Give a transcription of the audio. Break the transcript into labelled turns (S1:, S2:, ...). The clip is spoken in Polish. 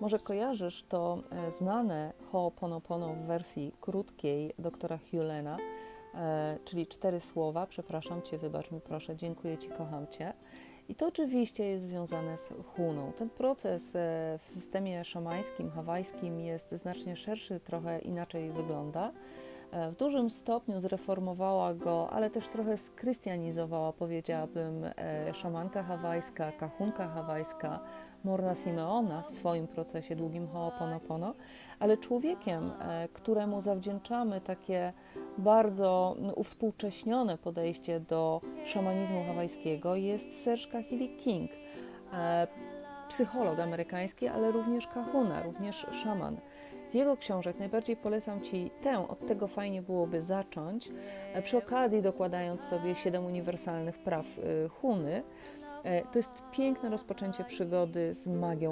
S1: Może kojarzysz to e, znane Ho'oponopono w wersji krótkiej doktora Hulena, e, czyli cztery słowa, przepraszam Cię, wybacz mi proszę, dziękuję Ci, kocham Cię. I to oczywiście jest związane z huną. Ten proces e, w systemie szamańskim, hawajskim jest znacznie szerszy, trochę inaczej wygląda. E, W dużym stopniu zreformowała go, ale też trochę skrystianizowała, powiedziałabym, e, szamanka hawajska, kahunka hawajska, Morna Simeona w swoim procesie długim Ho'oponopono, ale człowiekiem, e, któremu zawdzięczamy takie bardzo uwspółcześnione podejście do szamanizmu hawajskiego jest Serge Kahili King, psycholog amerykański, ale również kahuna, również szaman. Z jego książek najbardziej polecam Ci tę, od tego fajnie byłoby zacząć, e, przy okazji dokładając sobie siedem uniwersalnych praw e, Huny. E, To jest piękne rozpoczęcie przygody z magią